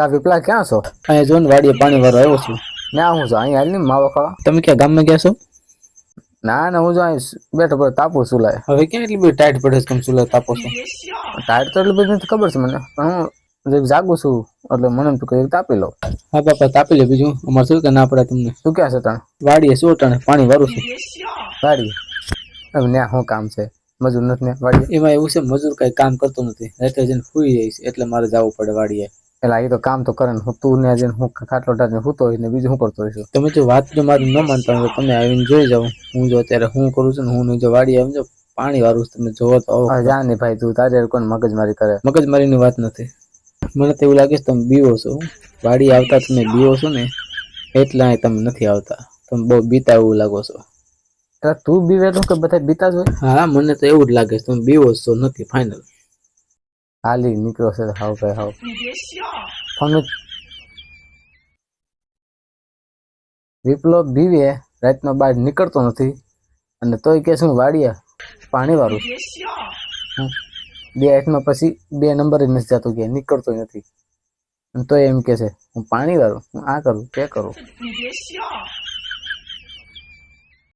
કા પેલા ક્યાં છો? અહીંયા જો ને વાડીએ પાણી વાળો આવ્યો છું. ના હું છું અહીંયા હાલની માવો ખાવા. તમે ક્યાં ગામમાં ગયા છો? ના ના હું જો અહીં બેઠો પડે તાપો સુલાય. હવે ક્યાં એટલી બધી ટાઈટ પડે છે તમે સુલાય તાપો છો? ટાઈટ તો એટલી બધી નથી ખબર છે મને પણ હું જરીક જાગું છું એટલે મને તું કઈ તાપી લો હા બાપા તાપી લે બીજું. અમારે શું કે ના પડે તમને? શું ક્યાં છે તણ? વાડીએ શું ટાણે પાણી વાળું છું. વાડીએ? હવે ન્યા શું કામ છે? મજૂર નથી ને વાડી એમાં એવું છે મજૂર કઈ કામ કરતો નથી. રાતે જઈને સુઈ જાય છે એટલે મારે જવું પડે વાડીએ. એટલે એ તો કામ તો કરે હું તું ને જઈને હું ખાટલો ટાઈને સૂતો હોય ને બીજું શું કરતો હોઈશું? તમે જો વાત જો મારી ન માનતા હોય તમે આવીને જોઈ જાઓ. હું જો અત્યારે હું કરું છું ને હું જો વાડી આવીને જો પાણી વાળું તમે જોવો તો જા ને ભાઈ તું તારે કોણ મગજમારી કરે. મગજમારીની વાત નથી. મને તો એવું લાગે છે તમે બીવો છો. વાડી આવતા તમે બીવો છો ને એટલા તમે નથી આવતા. તમે બહુ બીતા એવું લાગો છો. તું બીવે તો કે બધા બીતા જ હોય? હા મને તો એવું જ લાગે છે તમે બીવો છો નથી ફાઇનલ હાલી નીકળ્યો છે હાવ ભાઈ, હાવ. ફોન વિપલો બીવે રાતનો બહાર નીકળતો નથી અને તોય કે શું વાડીએ પાણી વાળું. બે હાથમાં પછી બે નંબર નથી જતો કે નીકળતો નથી. અને તોય એમ કે છે, હું પાણી વાળું હું આ કરું, તે કરું.